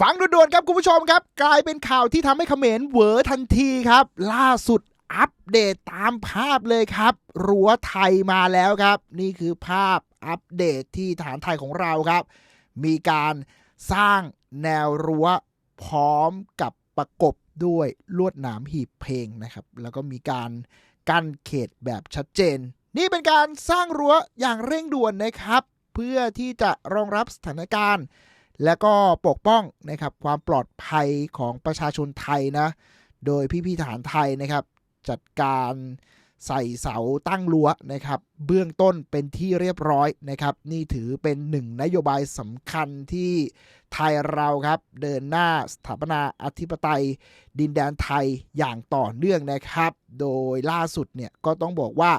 ฟังด่วนๆครับคุณผู้ชมครับ กลายเป็นข่าวที่ทำให้เขมรเหวอทันทีครับ ล่าสุดอัปเดตตามภาพเลยครับ รั้วไทยมาแล้วครับ นี่คือภาพอัปเดตที่ฐานไทยของเราครับ มีการสร้างแนวรั้วพร้อมกับประกบด้วยลวดหนามหีบเพลงนะครับ แล้วก็มีการกั้นเขตแบบชัดเจน นี่เป็นการสร้างรั้วอย่างเร่งด่วนนะครับ เพื่อที่จะรองรับสถานการณ์ และก็ปกป้องนะครับความปลอดภัยของประชาชนไทยนะ โดยพี่พี่ทหารไทยนะครับ จัดการใส่เสาตั้งรั้วนะครับ เบื้องต้นเป็นที่เรียบร้อยนะครับ นี่ถือเป็นหนึ่งนโยบายสำคัญที่ไทยเราครับ เดินหน้าสถาปนาอธิปไตย ดินแดนไทยอย่างต่อเนื่องนะครับ โดยล่าสุดเนี่ยก็ต้องบอกว่า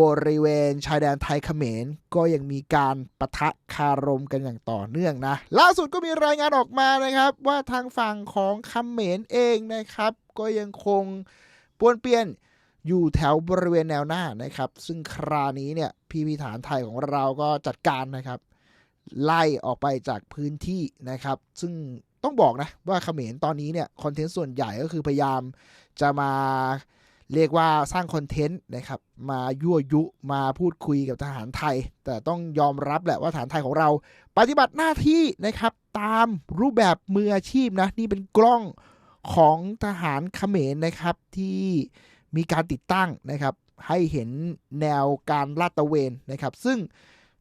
บริเวณชายแดนไทยเขมร ก็ยังมีการปะทะคารมกันอย่างต่อเนื่องนะ ล่าสุดก็มีรายงานออกมานะครับ ว่าทางฝั่งของเขมรเองนะครับ ก็ยังคงป้วนเปี้ยนอยู่แถวบริเวณแนวหน้านะครับ ซึ่งครานี้เนี่ยพี่พิธานไทยของเราก็จัดการนะครับ ไล่ออกไปจากพื้นที่นะครับ ซึ่งต้องบอกนะว่าเขมรตอนนี้เนี่ยคอนเทนต์ส่วนใหญ่ก็คือพยายามจะมา เรียกว่าสร้างคอนเทนต์นะครับ มายั่วยุมาพูดคุยกับทหารไทย แต่ต้องยอมรับแหละว่าทหารไทยของเรา ปฏิบัติหน้าที่นะครับ ตามรูปแบบมืออาชีพนะ นี่เป็นกล้องของทหารเขมรนะครับที่มีการติดตั้งนะครับ ให้เห็นแนวการลาดตระเวนนะครับ ซึ่ง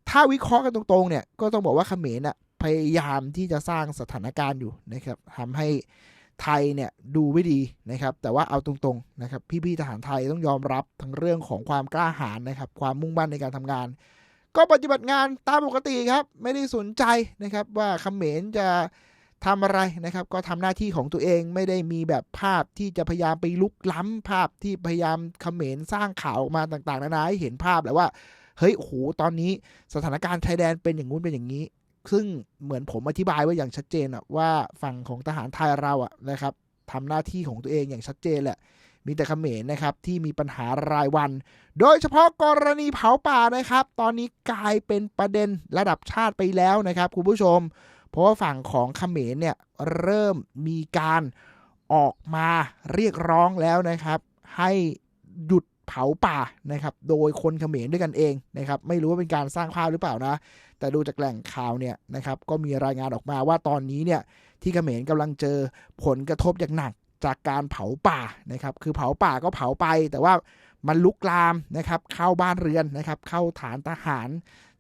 ถ้าวิเคราะห์กันตรงๆเนี่ยก็ต้องบอกว่าเขมรน่ะพยายามที่จะสร้างสถานการณ์อยู่นะครับทำให้ ไทยเนี่ยดูไม่ดีนะครับ แต่ว่าเอาตรงๆนะครับ พี่ๆทหารไทยต้องยอมรับทั้งเรื่องของความกล้าหาญนะครับ ความมุ่งมั่นในการทำงาน ก็ปฏิบัติงานตามปกติครับ ไม่ได้สนใจนะครับ ว่าเขมรจะทำอะไรนะครับ ก็ทำหน้าที่ของตัวเองไม่ได้มีแบบภาพที่จะพยายามไปลุกล้ำภาพที่พยายามเขมรสร้างข่าวออกมาต่างๆนานาให้เห็นภาพแหละว่าเฮ้ยโอ้โหตอนนี้สถานการณ์ชายแดนเป็นอย่างงู้นเป็นอย่างนี้ ซึ่งเหมือนผมอธิบายไว้อย่างชัดเจนอะว่าฝั่งของทหารไทยเราอะนะครับทำหน้าที่ของตัวเองอย่างชัดเจนแหละ มีแต่เขมรนะครับที่มีปัญหารายวัน โดยเฉพาะกรณีเผาป่านะครับ ตอนนี้กลายเป็นประเด็นระดับชาติไปแล้วนะครับคุณผู้ชม เพราะว่าฝั่งของเขมรเนี่ยเริ่มมีการออกมาเรียกร้องแล้วนะครับ ให้หยุดเผาป่านะครับ โดยคนเขมรด้วยกันเองนะครับ ไม่รู้ว่าเป็นการสร้างภาพหรือเปล่านะ แต่ดูจากแหล่งข่าวเนี่ยนะครับก็มีรายงานออกมาว่าตอนนี้เนี่ยที่เขมรกำลังเจอผลกระทบอย่างหนักจากการเผาป่านะครับ คือเผาป่าก็เผาไป แต่ว่ามันลุกลามนะครับ เข้าบ้านเรือนนะครับ เข้าฐานทหาร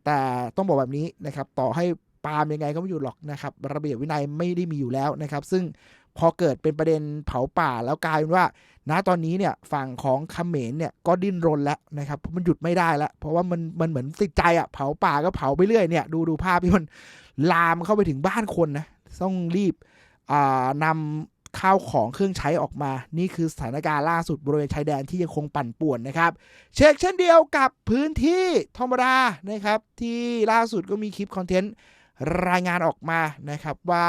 แต่ต้องบอกแบบนี้นะครับ ต่อให้ปาล์มยังไงก็ไม่อยู่หรอกนะครับ ระเบียบวินัยไม่ได้มีอยู่แล้วนะครับ ซึ่ง พอเกิดเป็นประเด็นเผาป่าแล้วกลายเป็นว่า ณตอนนี้เนี่ยฝั่งของเขมรเนี่ยก็ดิ้นรนแล้วนะครับเพราะมันหยุดไม่ได้แล้ว เพราะว่ามันมันเหมือนติดใจอะเผาป่าก็เผาไปเรื่อยเนี่ยดูดูภาพที่มันลามเข้าไปถึงบ้านคนนะต้องรีบอ่านำข้าวของเครื่องใช้ออกมา นี่คือสถานการณ์ล่าสุดบริเวณชายแดนที่ยังคงปั่นป่วนนะครับ เช็คเช่นเดียวกับพื้นที่ธรรมดานะครับ ที่ล่าสุดก็มีคลิปคอนเทนต์รายงานออกมานะครับว่า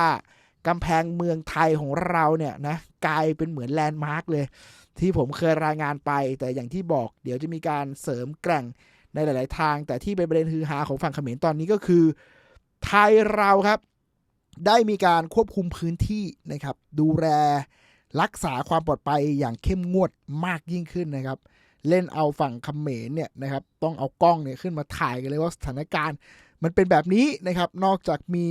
กำแพงเมืองไทยของเราเนี่ยนะกลายเป็นเหมือนแลนด์มาร์กเลย ที่ผมเคยรายงานไป แต่อย่างที่บอกเดี๋ยวจะมีการเสริมแกร่งในหลาย ๆ ทาง แต่ที่เป็นประเด็นฮือฮาของฝั่งเขมรตอนนี้ก็คือ ไทยเราครับ ได้มีการควบคุมพื้นที่นะครับ ดูแลรักษาความปลอดภัยอย่างเข้มงวดมากยิ่งขึ้นนะครับ เล่นเอาฝั่งเขมรเนี่ยนะครับ ต้องเอากล้องเนี่ยขึ้นมาถ่ายกันเลยว่าสถานการณ์ มันเป็นแบบนี้นะครับ นอกจากมี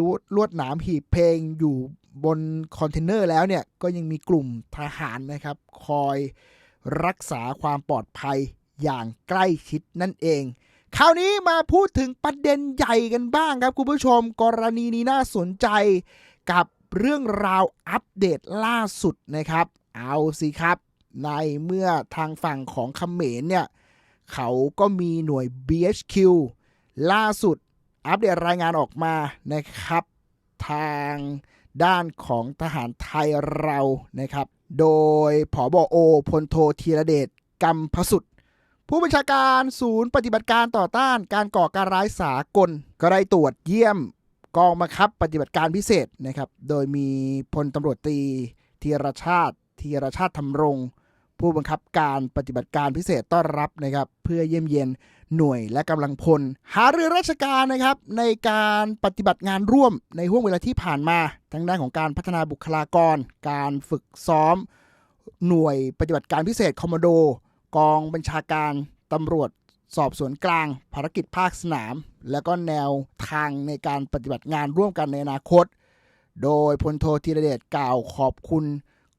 ลวดลวดหนามหีบเพลงอยู่บนคอนเทนเนอร์แล้วเนี่ย ก็ยังมีกลุ่มทหารนะครับ คอยรักษาความปลอดภัยอย่างใกล้ชิดนั่นเอง คราวนี้มาพูดถึงประเด็นใหญ่กันบ้างครับ คุณผู้ชม กรณีนี้น่าสนใจกับเรื่องราวอัปเดตล่าสุดนะครับ เอาสิครับ ในเมื่อทางฝั่งของเขมรเนี่ย เขาก็มีหน่วย BHQ ล่าสุด อัปเดตรายงานออกมานะครับ ทางด้านของทหารไทยเรานะครับ โดยผอบอโอพลโทธีรเดชกำพสุดผู้บัญชาการศูนย์ปฏิบัติการต่อต้านการก่อการร้ายสากล ก็ได้ตรวจเยี่ยมกองบังคับปฏิบัติการพิเศษนะครับ โดยมีพลตำรวจตรีธีรชาติธีรชาติธรรมรงค์ ผู้บังคับการปฏิบัติการพิเศษต้อนรับนะครับ เพื่อเยี่ยมเยียนหน่วยและกำลังพล หาเรือราชการนะครับ ในการปฏิบัติงานร่วมในห่วงเวลาที่ผ่านมาทั้งด้านของการพัฒนาบุคลากร การฝึกซ้อม หน่วยปฏิบัติการพิเศษคอมมานโด กองบัญชาการตำรวจสอบสวนกลาง ภารกิจภาคสนาม และก็แนวทางในการปฏิบัติงานร่วมกันในอนาคต โดยพลโทธีรเดชกล่าวขอบคุณ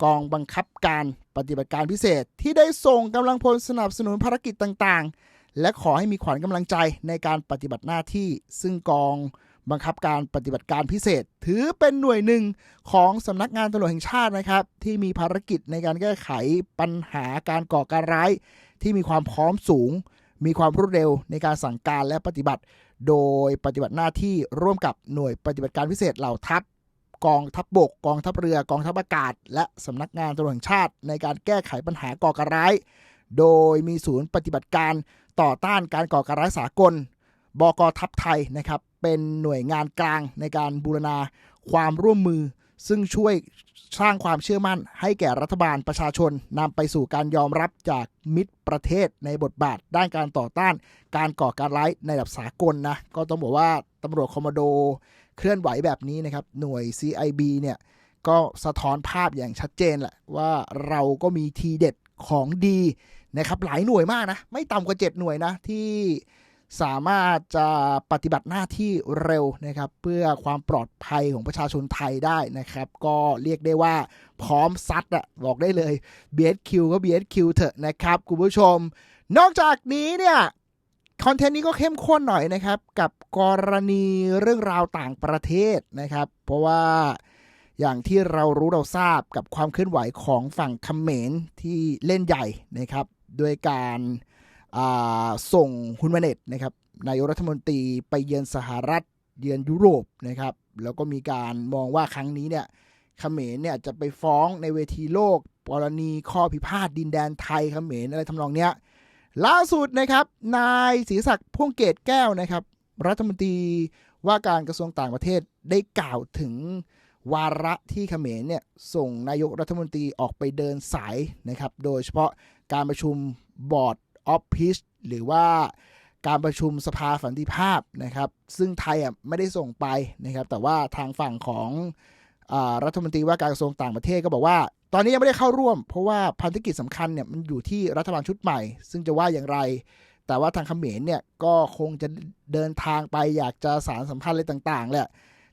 กองบังคับการปฏิบัติการพิเศษที่ได้ส่งกำลังพลสนับสนุนภารกิจต่างๆ และขอให้มีขวัญกำลังใจในการปฏิบัติหน้าที่ ซึ่งกองบังคับการปฏิบัติการพิเศษ ถือเป็นหน่วยหนึ่งของสำนักงานตำรวจแห่งชาตินะครับ ที่มีภารกิจในการแก้ไขปัญหาการก่อการร้าย ที่มีความพร้อมสูง มีความรวดเร็วในการสั่งการและปฏิบัติ โดยปฏิบัติหน้าที่ร่วมกับหน่วยปฏิบัติการพิเศษเหล่าทัพ กองทัพบบก กองทัพเรือกองทัพอากาศ และสำนักงานตำรวจแห่งชาติ ในการแก้ไขปัญหาก่อการร้าย โดยมีศูนย์ปฏิบัติการต่อต้านการก่อการร้ายสากล บกทัพไทยนะครับเป็นหน่วยงานกลางในการบูรณาความร่วมมือ ซึ่งช่วยสร้างความเชื่อมั่น ให้แก่รัฐบาลประชาชนนำไปสู่การยอมรับจากมิตรประเทศในบทบาท ด้านการต่อต้าน การก่อการร้ายในระดับสากลนะก็ต้องบอกว่าตำรวจคอมมโด เคลื่อนไหวแบบนี้นะครับ หน่วย CIB เนี่ยก็สะท้อนภาพอย่างชัดเจนแหละว่าเราก็มีทีเด็ดของดีนะครับหลายหน่วยมากนะ ไม่ต่ำกว่า 7 หน่วยนะ ที่สามารถจะปฏิบัติหน้าที่เร็วนะครับ เพื่อความปลอดภัยของประชาชนไทยได้นะครับ ก็เรียกได้ว่าพร้อมซัดอะบอกได้เลย BSQ ก็ BSQ เถอะนะครับ คุณผู้ชม นอกจากนี้เนี่ย คอนเทนต์นี้ก็เข้มข้นหน่อยนะครับ กับกรณีเรื่องราวต่างประเทศนะครับ เพราะว่าอย่างที่เรารู้เราทราบกับความเคลื่อนไหวของฝั่งเขมรที่เล่นใหญ่นะครับด้วยการาส่งฮุนมาเนตนะครับนายกรัฐมนตรีไปเยือนสหรัฐเยือนยุโรปนะครับ แล้วก็มีการมองว่าครั้งนี้เนี่ยเขมรเนี่ยจะไปฟ้องในเวทีโลกกรณีข้อพิพาทดินแดนไทยเขมรอะไรทำนองเนี้ย ล่าสุดนะครับ นายศรีศักดิ์พ่วงเกตแก้วนะครับ รัฐมนตรีว่าการกระทรวงต่างประเทศได้กล่าวถึงวาระที่เขมรเนี่ยส่งนายกรัฐมนตรีออกไปเดินสายนะครับ โดยเฉพาะการประชุมบอร์ดออฟพิชหรือว่าการประชุมสภาสันติภาพนะครับ ซึ่งไทยอะไม่ได้ส่งไปนะครับ แต่ว่าทางฝั่งของ รัฐมนตรีว่าการกระทรวงต่างประเทศก็บอกว่า ตอนนี้ยังไม่ได้เข้าร่วม เพราะว่าพันธกิจสำคัญเนี่ยมันอยู่ที่รัฐบาลชุดใหม่ ซึ่งจะว่าอย่างไร แต่ว่าทางเขมรเนี่ยก็คงจะเดินทางไปอยากจะสารสัมพันธ์อะไรต่างๆแหละ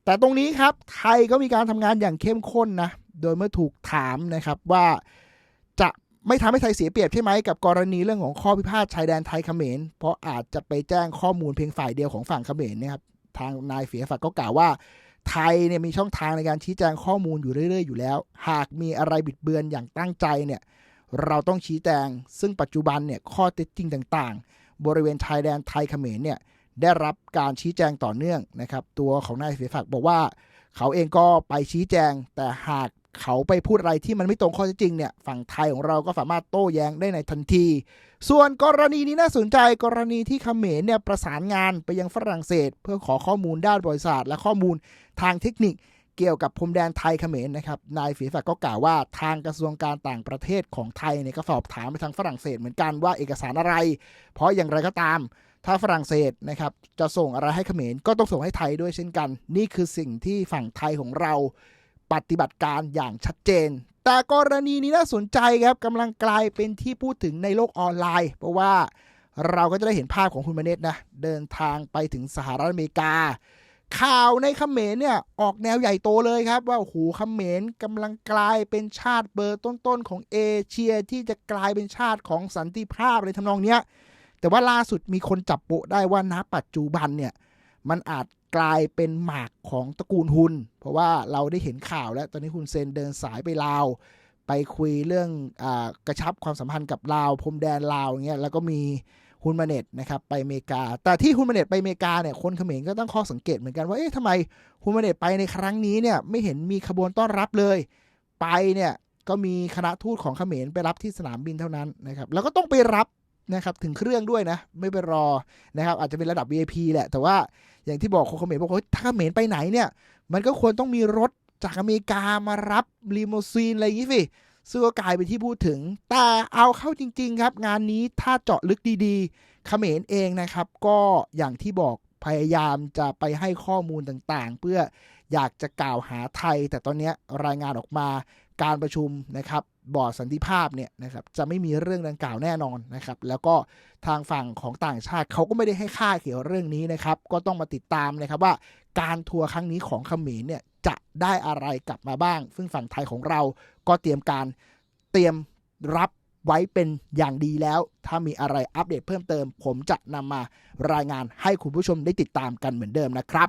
แต่ตรงนี้ครับไทยก็มีการทำงานอย่างเข้มข้นนะโดยเมื่อถูกถามนะครับว่าจะไม่ทำให้ไทยเสียเปรียบใช่ไหมกับกรณีเรื่องของข้อพิพาทชายแดนไทยเขมร เพราะอาจจะไปแจ้งข้อมูลเพียงฝ่ายเดียวของฝั่งเขมรนะครับทางนายเฟียฝักก็กล่าวว่า ไทยเนี่ยมีช่องทางในการชี้แจงข้อมูลอยู่เรื่อยๆอยู่แล้ว หากมีอะไรบิดเบือนอย่างตั้งใจเนี่ยเราต้องชี้แจง ซึ่งปัจจุบันเนี่ยข้อเท็จจริงต่างๆ บริเวณชายแดนไทยเขมรเนี่ยได้รับการชี้แจงต่อเนื่องนะครับ ตัวของนายเสียฝักบอกว่า เขาเองก็ไปชี้แจง แต่หาก เขาไปพูดอะไรที่มันไม่ตรงข้อเท็จจริงเนี่ยฝั่งไทยของเราก็สามารถโต้แย้งได้ในทันที ส่วนกรณีนี้น่าสนใจกรณีที่เขมรเนี่ยประสานงานไปยังฝรั่งเศส เพื่อขอข้อมูลด้านบริษัทและข้อมูลทางเทคนิคเกี่ยวกับพรมแดนไทยเขมรนะครับ นายฝีศักดิ์ก็กล่าวว่าทางกระทรวงการต่างประเทศของไทยเนี่ยก็สอบถามไปทางฝรั่งเศสเหมือนกันว่าเอกสารอะไร เพราะอย่างไรก็ตาม ถ้าฝรั่งเศสนะครับจะส่งอะไรให้เขมรก็ต้องส่งให้ไทยด้วยเช่นกัน นี่คือสิ่งที่ฝั่งไทยของเรา ปฏิบัติการอย่างชัดเจน แต่กรณีนี้น่าสนใจครับกำลังกลายเป็นที่พูดถึงในโลกออนไลน์ เพราะว่าเราก็จะได้เห็นภาพของคุณมเนตนะเดินทางไปถึงสหรัฐอเมริกา ข่าวในเขมรเนี่ยออกแนวใหญ่โตเลยครับ ว่าโอ้โหเขมรกำลังกลายเป็นชาติเบอร์ต้นๆของเอเชียที่จะกลายเป็นชาติของสันติภาพอะไรทำนองเนี้ยแต่ว่าล่าสุดมีคนจับโปะได้ว่าณปัจจุบันเนี่ย มันอาจกลายเป็นหมากของตระกูลฮุน เพราะว่าเราได้เห็นข่าวแล้วตอนนี้คุณเซนเดินสายไปลาว ไปคุยเรื่องอกระชับความสัมพันธ์กับลาวพรมแดนลาวอย่างเงี้ยแล้วก็มีฮุนมาเน็ตนะครับไปอเมริกา แต่ที่ฮุนมาเน็ตไปอเมริกาเนี่ยคนเขมรก็ตั้งข้อสังเกตเหมือนกันว่าเอ๊ะทำไมฮุนมาเน็ตไปในครั้งนี้เนี่ยไม่เห็นมีขบวนต้อนรับเลย ไปเนี่ยก็มีคณะทูตของเขมรไปรับที่สนามบินเท่านั้นนะครับแล้วก็ต้องไปรับนะครับถึงเครื่องด้วยนะไม่ไปรอนะครับอาจจะเป็นระดับ VIP แหละแต่ว่า อย่างที่บอกคนเขมรบอกว่าถ้าเขมรไปไหนเนี่ย มันก็ควรต้องมีรถจากอเมริกามารับลีโมซีนอะไรอย่างนี้สิซึ่งก็กลายเป็นที่พูดถึง แต่เอาเข้าจริง ๆ ครับ งานนี้ถ้าเจาะลึกดีๆเขมรเองนะครับ ก็อย่างที่บอกพยายามจะไปให้ข้อมูลต่างๆ เพื่ออยากจะกล่าวหาไทย แต่ตอนเนี้ยรายงานออกมาการประชุมนะครับ บอร์ดสันติภาพเนี่ยนะครับจะไม่มีเรื่องดังกล่าวแน่นอนนะครับ แล้วก็ทางฝั่งของต่างชาติเขาก็ไม่ได้ให้ค่าเกี่ยวเรื่องนี้นะครับ ก็ต้องมาติดตามนะครับว่าการทัวร์ครั้งนี้ของเขมรเนี่ยจะได้อะไรกลับมาบ้าง ซึ่งฝั่งไทยของเราก็เตรียมการเตรียมรับไว้เป็นอย่างดีแล้ว ถ้ามีอะไรอัปเดตเพิ่มเติม ผมจะนำมารายงานให้คุณผู้ชมได้ติดตามกันเหมือนเดิมนะครับ